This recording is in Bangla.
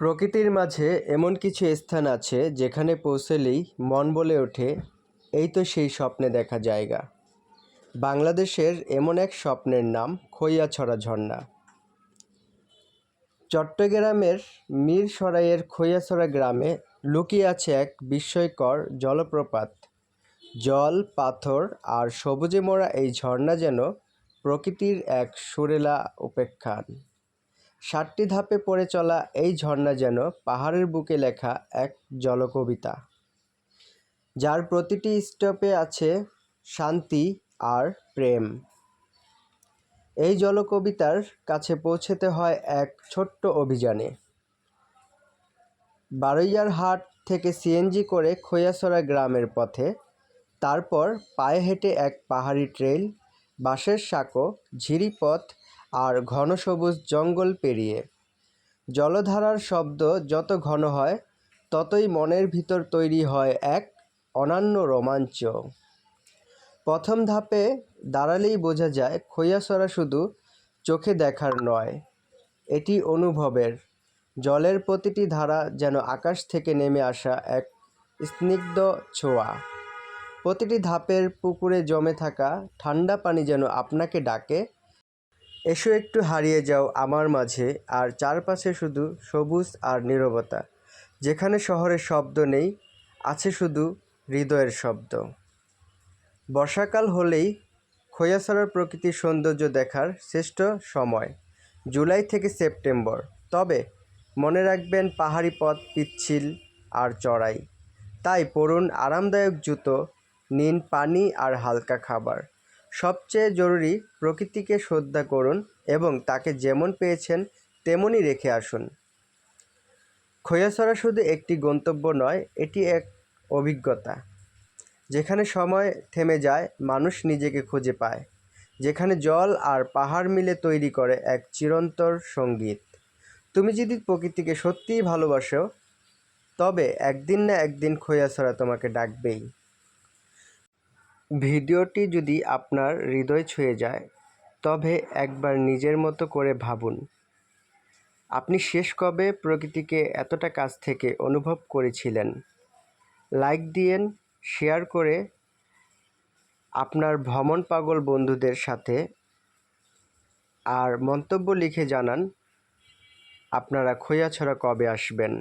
প্রকৃতির মাঝে এমন কিছু স্থান আছে যেখানে পৌঁছলেই মন বলে ওঠে, এই তো সেই স্বপ্নে দেখা জায়গা। বাংলাদেশের এমন এক স্বপ্নের নাম খৈয়াছড়া ঝর্ণা। চট্টগ্রামের মীরসরাইয়ের খৈয়াছড়া গ্রামে লুকিয়ে আছে এক বিস্ময়কর জলপ্রপাত। জল, পাথর আর সবুজে মোড়া এই ঝর্ণা যেন প্রকৃতির এক সুরেলা উপেক্ষান। ষাটটি ধাপে পড়ে চলা এই ঝর্ণা যেন পাহাড়ের বুকে লেখা এক জলকবিতা। যার প্রতিটি স্টপে আছে শান্তি আর প্রেম। এই জলকবিতার কাছে পৌঁছতে হয় এক ছোট্ট অভিযানে। বারৈয়ারহাট থেকে সিএনজি করে খৈয়াছড়া গ্রামের পথে, তারপর পায়ে হেঁটে এক পাহাড়ি ট্রেল, বাঁশের সাঁকো, ঝিরিপথ আর ঘন সবুজ জঙ্গল পেরিয়ে। জলধারার শব্দ যত ঘন হয়, ততই মনের ভিতর তৈরি হয় এক অনন্য রোমাঞ্চ। প্রথম ধাপে দাঁড়ালেই বোঝা যায় খৈয়াছড়া শুধু চোখে দেখার নয়, এটি অনুভবের। জলের প্রতিটি ধারা যেন আকাশ থেকে নেমে আসা এক স্নিগ্ধ ছোঁয়া। প্রতিটি ধাপের পুকুরে জমে থাকা ঠান্ডা পানি যেন আপনাকে ডাকে এসো একটু হারিয়ে যাও আমার মাঝে, আর চারপাশে শুধু সবুজ আর নীরবতা। যেখানে শহরের শব্দ নেই, আছে শুধু হৃদয়ের শব্দ। বর্ষাকাল হলেই খৈয়াছড়ার প্রকৃতির সৌন্দর্য দেখার শ্রেষ্ঠ সময়, জুলাই থেকে সেপ্টেম্বর। তবে মনে রাখবেন পাহাড়ি পথ পিচ্ছিল আর চড়াই। তাই পরুন আরামদায়ক জুতো, নিন পানি আর হালকা খাবার। সবচেয়ে জরুরি প্রকৃতিকে শ্রদ্ধা করুন এবং তাকে যেমন পেয়েছেন তেমনই রেখে আসুন। খৈয়াছড়া শুধু একটি গন্তব্য নয়, এটি এক অভিজ্ঞতা। যেখানে সময় থেমে যায়, মানুষ নিজেকে খুঁজে পায়। যেখানে জল আর পাহাড় মিলে তৈরি করে এক চিরন্তর সংগীত। তুমি যদি প্রকৃতিকে সত্যিই ভালোবাসো, তবে একদিন না একদিন খৈয়াছড়া তোমাকে ডাকবেই। ভিডিওটি যদি আপনার হৃদয় ছুঁয়ে যায়, তবে একবার নিজের মতো করে ভাবুন। আপনি শেষ কবে প্রকৃতিকে এতটা কাছ থেকে অনুভব করেছিলেন? লাইক দিয়েন, শেয়ার করে আপনার ভ্রমণ পাগল বন্ধুদের সাথে আর মন্তব্য লিখে জানান, আপনারা খৈয়াছড়া কবে আসবেন?